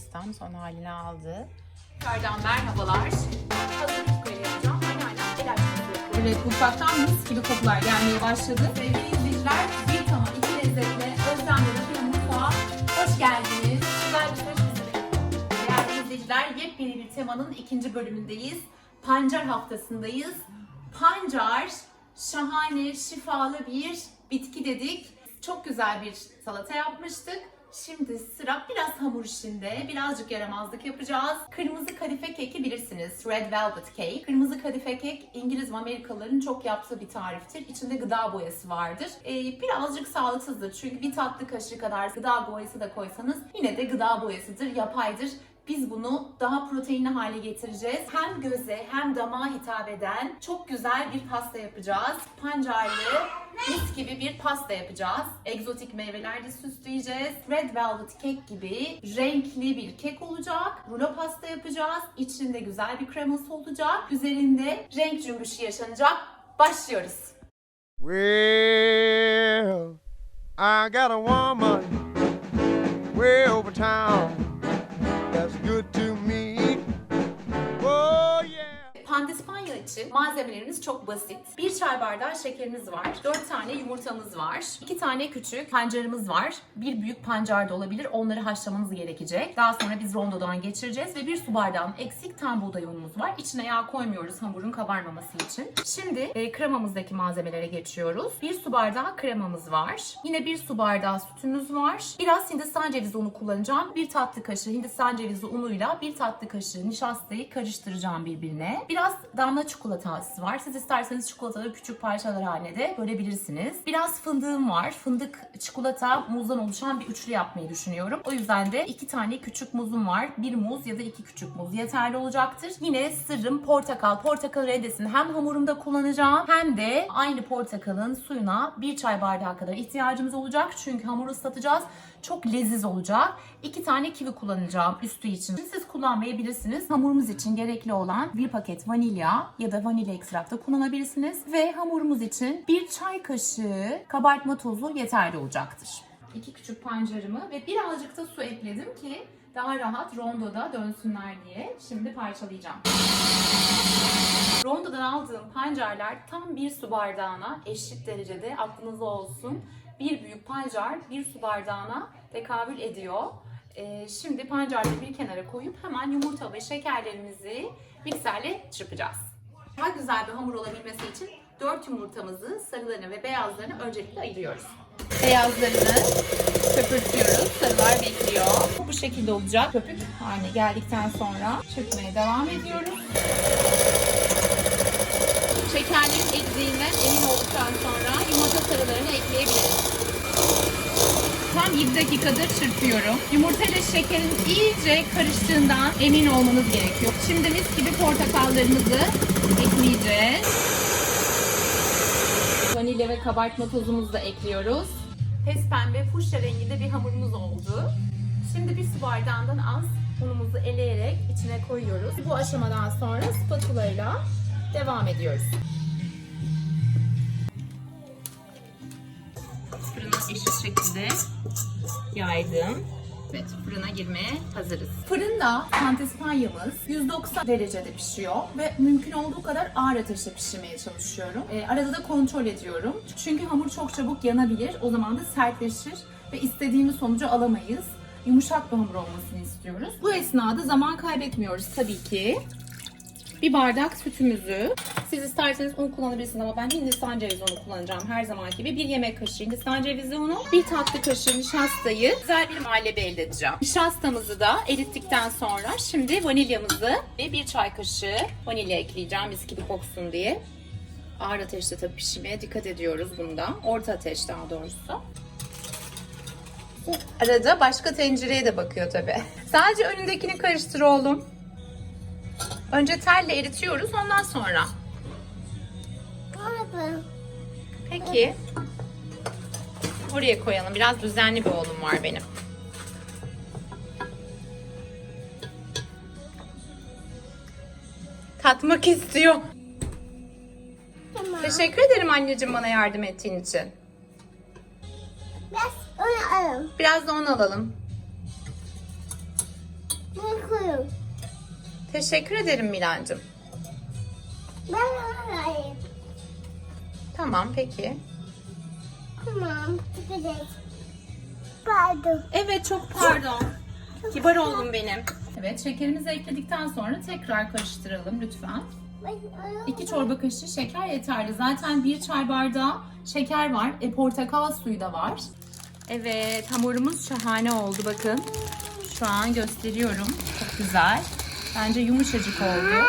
pastam son halini aldı. Tekrardan merhabalar. Hazır yufkayı yapacağım. Anneannem el yapıyor. Evet mutfaktan mis gibi kokular gelmeye başladı. Sevgili izleyiciler bir tamam iki lezzetle Özlem'de Rapia Mutfağı hoş geldiniz. Güzel bir hoş geldiniz. Değerli izleyiciler yepyeni bir temanın ikinci bölümündeyiz. Pancar haftasındayız. Pancar şahane, şifalı bir bitki dedik. Çok güzel bir salata yapmıştık. Şimdi sıra biraz hamur işinde, birazcık yaramazlık yapacağız. Kırmızı kadife keki bilirsiniz. Red Velvet Cake. Kırmızı kadife kek İngiliz ve Amerikalıların çok yaptığı bir tariftir. İçinde gıda boyası vardır. Ee, birazcık sağlıksızdır çünkü bir tatlı kaşığı kadar gıda boyası da koysanız yine de gıda boyasıdır, yapaydır. Biz bunu daha proteinli hale getireceğiz. Hem göze hem damağa hitap eden çok güzel bir pasta yapacağız. Pancarlı mis gibi bir pasta yapacağız. Egzotik meyvelerle süsleyeceğiz. Red velvet cake gibi renkli bir kek olacak. Rulo pasta yapacağız. İçinde güzel bir kreması olacak. Üzerinde renk cümbüşü yaşanacak. Başlıyoruz. Well, I got a woman way over town that's good için malzemelerimiz çok basit. 1 çay bardağı şekerimiz var. 4 tane yumurtamız var. 2 tane küçük pancarımız var. Bir büyük pancar da olabilir. Onları haşlamamız gerekecek. Daha sonra biz rondodan geçireceğiz ve 1 su bardağın eksik tam buğday unumuz var. İçine yağ koymuyoruz hamurun kabarmaması için. Şimdi e, kremamızdaki malzemelere geçiyoruz. 1 su bardağı kremamız var. Yine 1 su bardağı sütümüz var. Biraz Hindistan cevizi unu kullanacağım. 1 tatlı kaşığı Hindistan cevizi unuyla 1 tatlı kaşığı nişastayı karıştıracağım birbirine. Biraz damla çikolatası var. Siz isterseniz çikolataları küçük parçalar haline de bölebilirsiniz. Biraz fındığım var. Fındık, çikolata, muzdan oluşan bir üçlü yapmayı düşünüyorum. O yüzden de iki tane küçük muzum var. Bir muz ya da iki küçük muz yeterli olacaktır. Yine sırrım portakal. Portakal rendesini hem hamurumda kullanacağım hem de aynı portakalın suyuna bir çay bardağı kadar ihtiyacımız olacak. Çünkü hamuru ıslatacağız. Çok leziz olacak. İki tane kivi kullanacağım üstü için. Siz kullanmayabilirsiniz. Hamurumuz için gerekli olan bir paket vanilya ya da vanilya ekstrakta kullanabilirsiniz. Ve hamurumuz için bir çay kaşığı kabartma tozu yeterli olacaktır. İki küçük pancarımı ve birazcık da su ekledim ki daha rahat rondoda dönsünler diye. Şimdi parçalayacağım. Rondodan aldığım pancarlar tam bir su bardağına eşit derecede aklınızda olsun. Bir büyük pancar bir su bardağına tekabül ediyor. Ee, şimdi pancarları bir kenara koyup hemen yumurta ve şekerlerimizi mikserle çırpacağız. Daha güzel bir hamur olabilmesi için 4 yumurtamızı sarılarını ve beyazlarını öncelikle ayırıyoruz. Beyazlarını şekilde olacak. Köpük haline geldikten sonra çırpmaya devam ediyoruz. Şekerlerin ektiğinden emin olduktan sonra yumurta sarılarını ekleyebiliriz. Tam 7 dakikadır çırpıyorum. Yumurta ile şekerin iyice karıştığından emin olmanız gerekiyor. Şimdi mis gibi portakallarımızı ekleyeceğiz. Vanilya ve kabartma tozumuzu da ekliyoruz. Pes pembe fuşya renginde bir hamurumuz oldu. Şimdi bir su bardağından az unumuzu eleyerek içine koyuyoruz. Bu aşamadan sonra spatula ile devam ediyoruz. Fırına eşit şekilde yaydım. Evet, fırına girmeye hazırız. Fırında pandispanyamız 190 derecede pişiyor ve mümkün olduğu kadar ağır ateşte pişirmeye çalışıyorum. Ee, arada da kontrol ediyorum. Çünkü hamur çok çabuk yanabilir. O zaman da sertleşir ve istediğimiz sonucu alamayız. Yumuşak bir hamur olmasını istiyoruz. Bu esnada zaman kaybetmiyoruz tabii ki. Bir bardak sütümüzü, siz isterseniz un kullanabilirsiniz ama ben Hindistan cevizi unu kullanacağım her zaman gibi. Bir yemek kaşığı Hindistan cevizi unu, bir tatlı kaşığı nişastayı güzel bir muhallebi elde edeceğim. Nişastamızı da erittikten sonra şimdi vanilyamızı ve bir çay kaşığı vanilya ekleyeceğim mis gibi koksun diye. Ağır ateşte tabii pişirmeye dikkat ediyoruz bunda. Orta ateş daha doğrusu. Arada başka tencereye de bakıyor tabii. Sadece önündekini karıştır oğlum. Önce telle eritiyoruz ondan sonra. Peki. Oraya koyalım. Biraz düzenli bir oğlum var benim. Tatmak istiyor. Tamam. Teşekkür ederim anneciğim bana yardım ettiğin için. Onu alalım. Biraz da un alalım. koyun. Teşekkür ederim Milancığım. Ben alayım. Tamam peki. Tamam. Çıkacağız. Pardon. Evet çok pardon. Kibar oğlum benim. Evet şekerimizi ekledikten sonra tekrar karıştıralım lütfen. Ben İki çorba kaşığı şeker yeterli. Zaten bir çay bardağı şeker var. E, portakal suyu da var. Evet hamurumuz şahane oldu bakın. Şu an gösteriyorum. Çok güzel. Bence yumuşacık oldu.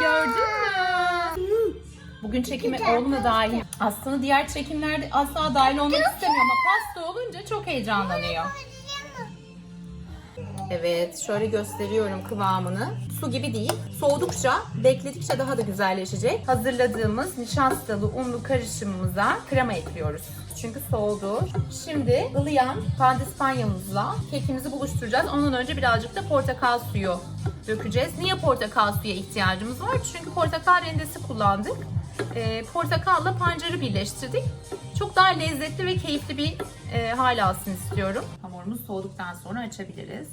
Gördün mü? Bugün çekime oğlum da dahil. Aslında diğer çekimlerde asla dahil olmak istemiyor ama pasta olunca çok heyecanlanıyor. Evet, şöyle gösteriyorum kıvamını. Su gibi değil. Soğudukça, bekledikçe daha da güzelleşecek. Hazırladığımız nişastalı unlu karışımımıza krema ekliyoruz. Çünkü soğudu. Şimdi ılıyan pandispanyamızla kekimizi buluşturacağız. Ondan önce birazcık da portakal suyu dökeceğiz. Niye portakal suya ihtiyacımız var? Çünkü portakal rendesi kullandık. Ee, portakalla pancarı birleştirdik. Çok daha lezzetli ve keyifli bir e, hal alsın istiyorum. Hamurumuz soğuduktan sonra açabiliriz.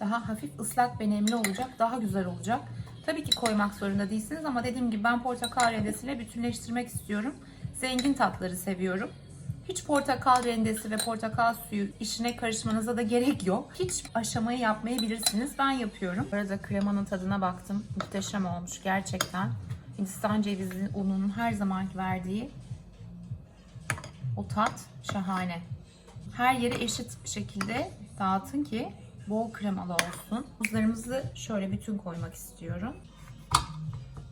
Daha hafif ıslak ve nemli olacak. Daha güzel olacak. Tabii ki koymak zorunda değilsiniz ama dediğim gibi ben portakal rendesiyle bütünleştirmek istiyorum. Zengin tatları seviyorum. Hiç portakal rendesi ve portakal suyu işine karışmanıza da gerek yok. Hiç aşamayı yapmayabilirsiniz. Ben yapıyorum. Bu arada kremanın tadına baktım. Muhteşem olmuş gerçekten. Hindistan cevizi ununun her zamanki verdiği o tat şahane. Her yere eşit bir şekilde dağıtın ki bol kremalı olsun. Buzlarımızı şöyle bütün koymak istiyorum.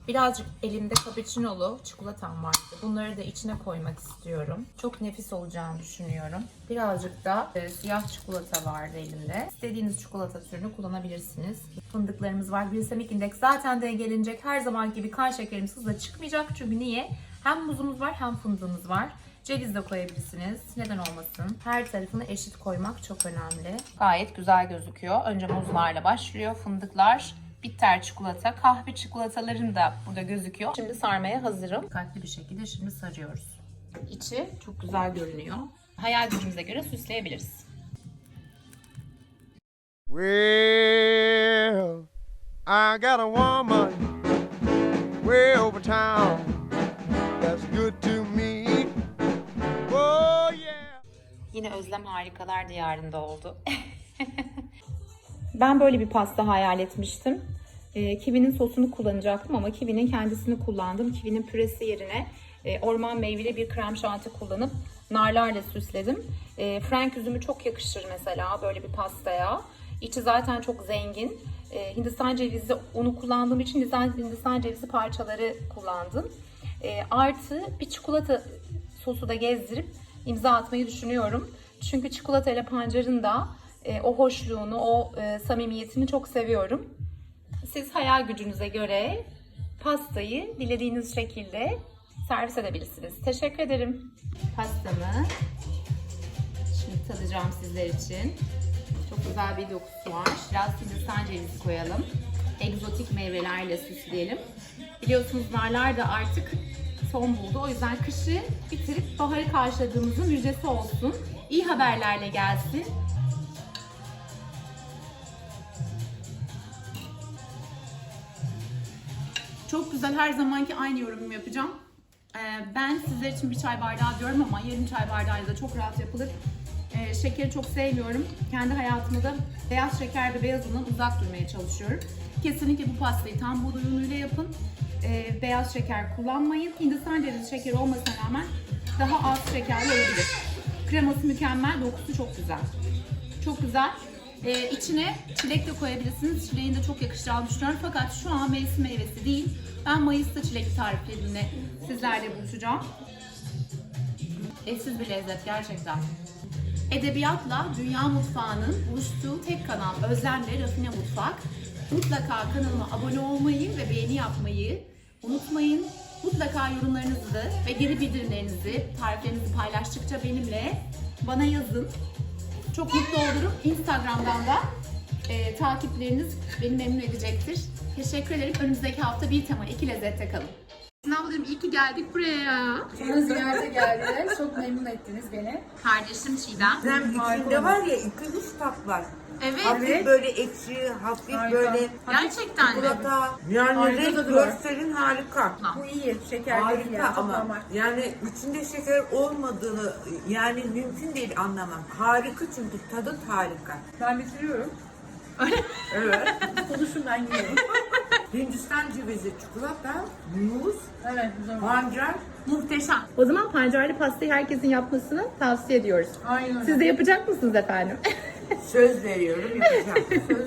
Birazcık elimde cappuccino'lu çikolatam vardı. Bunları da içine koymak istiyorum. Çok nefis olacağını düşünüyorum. Birazcık da e, siyah çikolata vardı elimde. İstediğiniz çikolata türünü kullanabilirsiniz. Fındıklarımız var. Glisemik indeks zaten dengelenecek. Her zaman gibi kan şekerimiz hızla çıkmayacak. Çünkü niye? Hem muzumuz var hem fındığımız var. Ceviz de koyabilirsiniz. Neden olmasın? Her tarafını eşit koymak çok önemli. Gayet güzel gözüküyor. Önce muzlarla başlıyor. Fındıklar, bitter çikolata, kahve çikolataların da burada gözüküyor. Şimdi sarmaya hazırım. Dikkatli bir şekilde şimdi sarıyoruz. İçi çok güzel görünüyor. Hayal gücümüze göre süsleyebiliriz. Well, I got a woman way over town that's good to me. Oh, yeah. Yine Özlem Harikalar Diyarı'nda oldu. ben böyle bir pasta hayal etmiştim. Ee, kivinin sosunu kullanacaktım ama kivinin kendisini kullandım. Kivinin püresi yerine e, orman meyveli bir krem şanti kullanıp narlarla süsledim. E, Frank üzümü çok yakışır mesela böyle bir pastaya. İçi zaten çok zengin. E, Hindistan cevizi unu kullandığım için Hindistan cevizi parçaları kullandım. E, artı bir çikolata sosu da gezdirip imza atmayı düşünüyorum. Çünkü çikolata ile pancarın da e, o hoşluğunu, o e, samimiyetini çok seviyorum. Siz hayal gücünüze göre pastayı dilediğiniz şekilde servis edebilirsiniz. Teşekkür ederim. Pastamı şimdi tadacağım sizler için. Çok güzel bir dokusu var. Biraz Hindistan cevizi koyalım. Egzotik meyvelerle süsleyelim. Biliyorsunuz narlar da artık son buldu. O yüzden kışı bitirip baharı karşıladığımızın müjdesi olsun. İyi haberlerle gelsin. Çok güzel. Her zamanki aynı yorumu yapacağım. Ee, ben sizler için bir çay bardağı diyorum ama yarım çay bardağıyla da çok rahat yapılır. Ee, şekeri çok sevmiyorum. Kendi hayatımda da beyaz şeker ve beyaz uzak durmaya çalışıyorum. Kesinlikle bu pastayı tam buğday unuyla yapın. Ee, beyaz şeker kullanmayın. Hindistan cevizi şekeri olmasına rağmen daha az şekerli olabilir. Kreması mükemmel, dokusu çok güzel. Çok güzel. Ee, içine çilek de koyabilirsiniz. Çileğin de çok yakışacağını düşünüyorum. Fakat şu an mevsim meyvesi değil. Ben Mayıs'ta çilekli tariflerimle sizlerle buluşacağım. Eşsiz bir lezzet gerçekten. Edebiyatla dünya mutfağının buluştuğu tek kanal Özlemle Rafine Mutfak. Mutlaka kanalıma abone olmayı ve beğeni yapmayı unutmayın. Mutlaka yorumlarınızı ve geri bildirimlerinizi, tariflerinizi paylaştıkça benimle bana yazın. Çok mutlu olurum. Instagram'dan da e, takipleriniz beni memnun edecektir. Teşekkür ederim. Önümüzdeki hafta bir tema, iki lezzette kalın. Ablacığım iyi ki geldik buraya. Bana ziyarete geldiler. Çok memnun ettiniz beni. Kardeşim Çiğdem. Hem içinde var ya iki üç tat var. Evet. Hafif böyle ekşi, hafif Harika. böyle Gerçekten mi? çikolata. Yani Harika renk tadı var. görselin harika. Bu iyi. Şeker değil Harika yani. Ama normal. yani içinde şeker olmadığını yani mümkün değil anlamam. Harika çünkü tadı harika. Ben bitiriyorum. Evet. Konuşun ben yiyorum. Hindistan cevizi, çikolata, muz, evet güzel. pancar. Muhteşem. O zaman pancarlı pastayı herkesin yapmasını tavsiye ediyoruz. Aynen öyle. Siz de yapacak mısınız efendim? Söz veriyorum yapacağım. Söz